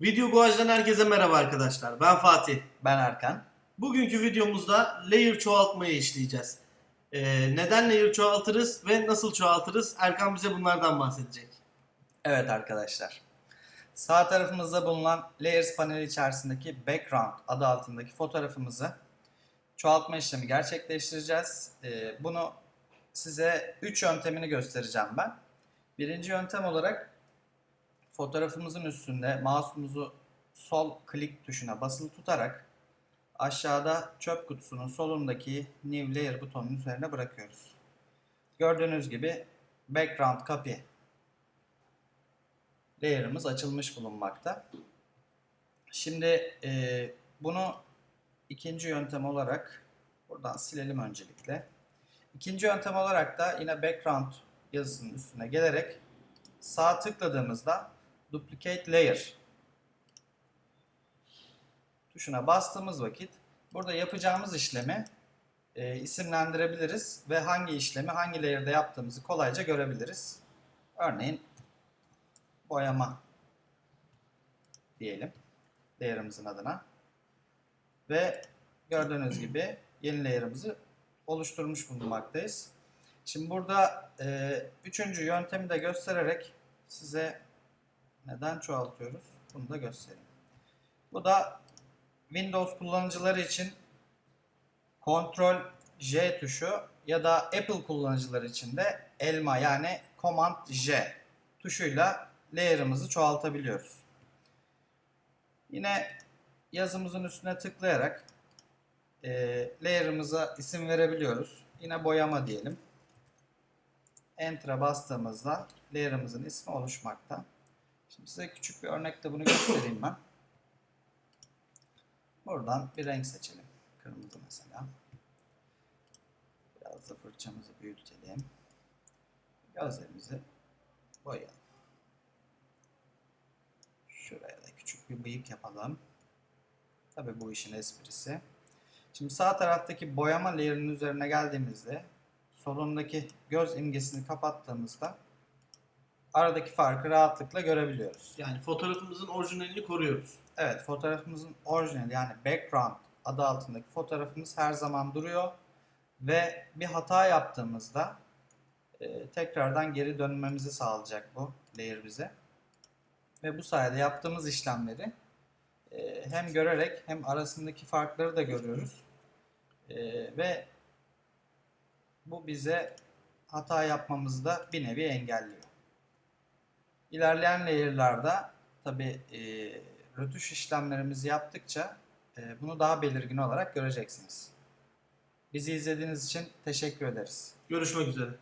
Video Guaj'dan herkese merhaba arkadaşlar. Ben Fatih. Ben Erkan. Bugünkü videomuzda layer çoğaltmayı işleyeceğiz. Ee, neden layer çoğaltırız ve nasıl çoğaltırız? Erkan bize bunlardan bahsedecek. Evet arkadaşlar. Sağ tarafımızda bulunan Layers paneli içerisindeki Background adı altındaki fotoğrafımızı çoğaltma işlemi gerçekleştireceğiz. Ee, bunu size 3 yöntemini göstereceğim ben. Birinci yöntem olarak fotoğrafımızın üstünde mouse'umuzu sol klik tuşuna basılı tutarak aşağıda çöp kutusunun solundaki New Layer butonunun üzerine bırakıyoruz. Gördüğünüz gibi Background Copy layer'ımız açılmış bulunmakta. Şimdi e, bunu ikinci yöntem olarak buradan silelim öncelikle. İkinci yöntem olarak da yine background yazısının üstüne gelerek sağ tıkladığımızda duplicate layer tuşuna bastığımız vakit burada yapacağımız işlemi e, isimlendirebiliriz ve hangi işlemi hangi layer'da yaptığımızı kolayca görebiliriz. Örneğin boyama diyelim layer'ımızın adına. Ve gördüğünüz gibi yeni layer'ımızı oluşturmuş bulunmaktayız. Şimdi burada e, üçüncü yöntemi de göstererek size neden çoğaltıyoruz bunu da göstereyim. Bu da Windows kullanıcıları için Ctrl J tuşu ya da Apple kullanıcıları için de elma yani Command J tuşuyla layer'ımızı çoğaltabiliyoruz. Yine yazımızın üstüne tıklayarak e, layer'ımıza isim verebiliyoruz. Yine boyama diyelim. Enter'a bastığımızda layer'ımızın ismi oluşmakta. Size küçük bir örnekte bunu göstereyim ben. Buradan bir renk seçelim. Kırmızı mesela. Biraz da fırçamızı büyütelim. Gözlerimizi boyayalım. Şuraya da küçük bir bıyık yapalım. Tabi bu işin esprisi. Şimdi sağ taraftaki boyama layer'ının üzerine geldiğimizde solundaki göz imgesini kapattığımızda aradaki farkı rahatlıkla görebiliyoruz. Yani fotoğrafımızın orijinalini koruyoruz. Evet fotoğrafımızın orijinali yani background adı altındaki fotoğrafımız her zaman duruyor ve bir hata yaptığımızda e, tekrardan geri dönmemizi sağlayacak bu layer bize. Ve bu sayede yaptığımız işlemleri e, hem görerek hem arasındaki farkları da görüyoruz. E, ve bu bize hata yapmamızı da bir nevi engelliyor. İlerleyen layer'larda tabi e, rötuş işlemlerimizi yaptıkça e, bunu daha belirgin olarak göreceksiniz. Bizi izlediğiniz için teşekkür ederiz. Görüşmek üzere.